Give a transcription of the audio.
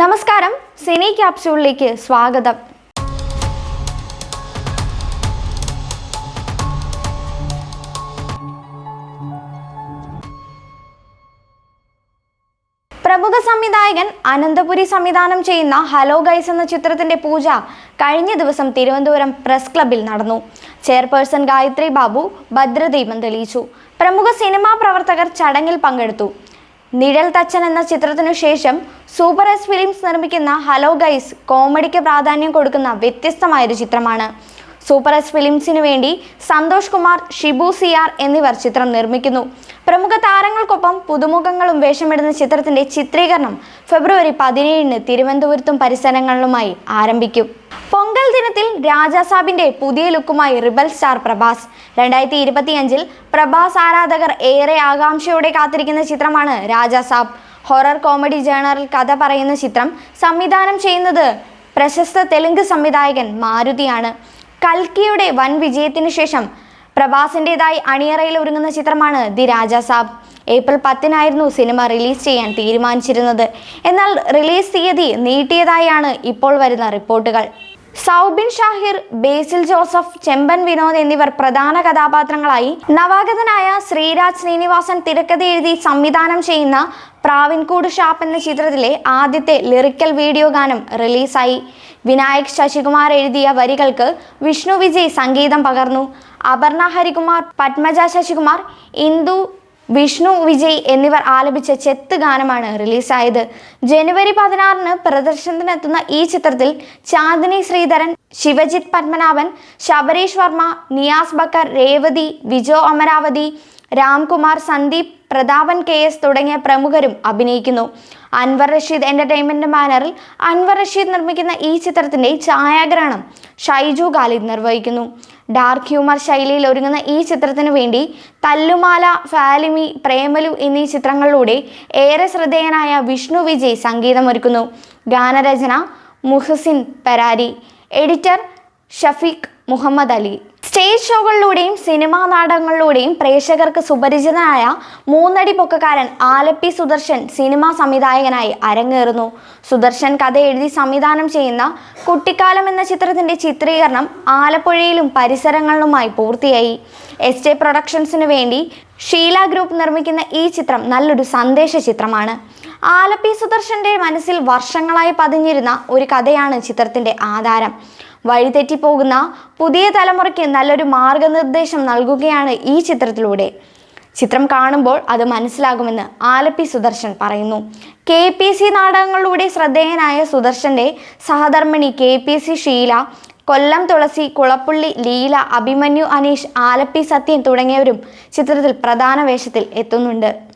നമസ്കാരം സിനി ക്യാപ്സ്യൂളിലേക്ക് സ്വാഗതം. പ്രമുഖ സംവിധായകൻ അനന്തപുരി സംവിധാനം ചെയ്യുന്ന ഹലോ ഗൈസ് എന്ന ചിത്രത്തിന്റെ പൂജ കഴിഞ്ഞ ദിവസം തിരുവനന്തപുരം പ്രസ് ക്ലബിൽ നടന്നു. ചെയർപേഴ്സൺ ഗായത്രി ബാബു ഭദ്രദീപം തെളിയിച്ചു. പ്രമുഖ സിനിമാ പ്രവർത്തകർ ചടങ്ങിൽ പങ്കെടുത്തു. നിഴൽ തച്ചൻ എന്ന ചിത്രത്തിനു ശേഷം സൂപ്പർ എസ് ഫിലിംസ് നിർമ്മിക്കുന്ന ഹലോ ഗൈസ് കോമഡിക്ക് പ്രാധാന്യം കൊടുക്കുന്ന വ്യത്യസ്തമായൊരു ചിത്രമാണ്. സൂപ്പർ എസ് ഫിലിംസിനു വേണ്ടി സന്തോഷ് കുമാർ ഷിബു സിയാർ എന്നിവർ ചിത്രം നിർമ്മിക്കുന്നു. പ്രമുഖ താരങ്ങൾക്കൊപ്പം പുതുമുഖങ്ങളും വേഷമിടുന്ന ചിത്രത്തിന്റെ ചിത്രീകരണം ഫെബ്രുവരി പതിനേഴിന് തിരുവനന്തപുരത്തും പരിസരങ്ങളിലുമായി ആരംഭിക്കും. പൊങ്കൽ ദിനത്തിൽ രാജാസാബിന്റെ പുതിയ ലുക്കുമായി റിബൽ സ്റ്റാർ പ്രഭാസ്. രണ്ടായിരത്തി ഇരുപത്തിയഞ്ചിൽ പ്രഭാസ് ആരാധകർ ഏറെ ആകാംക്ഷയോടെ കാത്തിരിക്കുന്ന ചിത്രമാണ് രാജാസാബ് ഹൊറർ കോമഡി ജേണറിൽ കഥ പറയുന്ന ചിത്രം സംവിധാനം ചെയ്യുന്നത് പ്രശസ്ത തെലുങ്ക് സംവിധായകൻ മാരുതിയാണ്. കൽക്കിയുടെ വൻ വിജയത്തിനു ശേഷം പ്രഭാസിന്റെതായി അണിയറയിൽ ഒരുങ്ങുന്ന ചിത്രമാണ് ദി രാജാ സാബ്. ഏപ്രിൽ പത്തിനായിരുന്നു സിനിമ റിലീസ് ചെയ്യാൻ തീരുമാനിച്ചിരുന്നത്. എന്നാൽ റിലീസ് തീയതി നീട്ടിയതായാണ് ഇപ്പോൾ വരുന്ന റിപ്പോർട്ടുകൾ. സൗബിൻ ഷാഹിർ ബേസിൽ ജോസഫ് ചെമ്പൻ വിനോദ് എന്നിവർ പ്രധാന കഥാപാത്രങ്ങളായി നവാഗതനായ ശ്രീരാജ് ശ്രീനിവാസൻ തിരക്കഥ എഴുതി സംവിധാനം ചെയ്യുന്ന പ്രാവിൻകൂട് ഷാപ്പ് എന്ന ചിത്രത്തിലെ ആദ്യത്തെ ലിറിക്കൽ വീഡിയോ ഗാനം റിലീസായി. വിനായക് ശശികുമാർ എഴുതിയ വരികൾക്ക് വിഷ്ണു വിജയ് സംഗീതം പകർന്നു. അപർണ ഹരികുമാർ പത്മജ ശശികുമാർ ഇന്ദു വിഷ്ണു വിജയ് എന്നിവർ ആലപിച്ച ചെത്ത് ഗാനമാണ് റിലീസായത്. ജനുവരി പതിനാറിന് പ്രദർശനത്തിനെത്തുന്ന ഈ ചിത്രത്തിൽ ചാന്ദിനി ശ്രീധരൻ ശിവജിത് പത്മനാഭൻ ശബരീഷ് വർമ്മ നിയാസ് ബക്കർ രേവതി വിജോ അമരാവതി രാംകുമാർ സന്ദീപ് പ്രതാപൻ കെ എസ് തുടങ്ങിയ പ്രമുഖരും അഭിനയിക്കുന്നു. അൻവർ റഷീദ് എന്റർടൈൻമെന്റ് ബാനറിൽ അൻവർ റഷീദ് നിർമ്മിക്കുന്ന ഈ ചിത്രത്തിന്റെ ഛായാഗ്രഹണം ഷൈജു ഖാലിദ് നിർവഹിക്കുന്നു. ഡാർക്ക് ഹ്യൂമർ ശൈലിയിൽ ഒരുങ്ങുന്ന ഈ ചിത്രത്തിനു വേണ്ടി തല്ലുമാല ഫാലിമി പ്രേമലു എന്നീ ചിത്രങ്ങളിലൂടെ ഏറെ ശ്രദ്ധേയനായ വിഷ്ണു വിജയ് സംഗീതമൊരുക്കുന്നു. ഗാനരചന മുഹസിൻ പരാരി. എഡിറ്റർ ഷഫീഖ് മുഹമ്മദ് അലി. സ്റ്റേജ് ഷോകളിലൂടെയും സിനിമാ നാടകങ്ങളിലൂടെയും പ്രേക്ഷകർക്ക് സുപരിചിതനായ മൂന്നടി പൊക്കക്കാരൻ ആലപ്പി സുദർശൻ സിനിമാ സംവിധായകനായി അരങ്ങേറുന്നു. സുദർശൻ കഥ എഴുതി സംവിധാനം ചെയ്യുന്ന കുട്ടിക്കാലം എന്ന ചിത്രത്തിന്റെ ചിത്രീകരണം ആലപ്പുഴയിലും പരിസരങ്ങളിലുമായി പൂർത്തിയായി. എസ് ജെ പ്രൊഡക്ഷൻസിനു വേണ്ടി ഷീല ഗ്രൂപ്പ് നിർമ്മിക്കുന്ന ഈ ചിത്രം നല്ലൊരു സന്ദേശ ചിത്രമാണ്. ആലപ്പി സുദർശന്റെ മനസ്സിൽ വർഷങ്ങളായി പതിഞ്ഞിരുന്ന ഒരു കഥയാണ് ചിത്രത്തിന്റെ ആധാരം. വഴിതെറ്റിപ്പോകുന്ന പുതിയ തലമുറയ്ക്ക് നല്ലൊരു മാർഗനിർദ്ദേശം നൽകുകയാണ് ഈ ചിത്രത്തിലൂടെ. ചിത്രം കാണുമ്പോൾ അത് മനസ്സിലാകുമെന്ന് ആലപ്പി സുദർശൻ പറയുന്നു. കെ പി സി നാടകങ്ങളിലൂടെ ശ്രദ്ധേയനായ സുദർശന്റെ സഹധർമ്മിണി K P C Sheela Kollam Thulasi Kulappulli Leela Abhimanyu Aneesh Alleppey Sathyan തുടങ്ങിയവരും ചിത്രത്തിൽ പ്രധാന വേഷത്തിൽ എത്തുന്നുണ്ട്.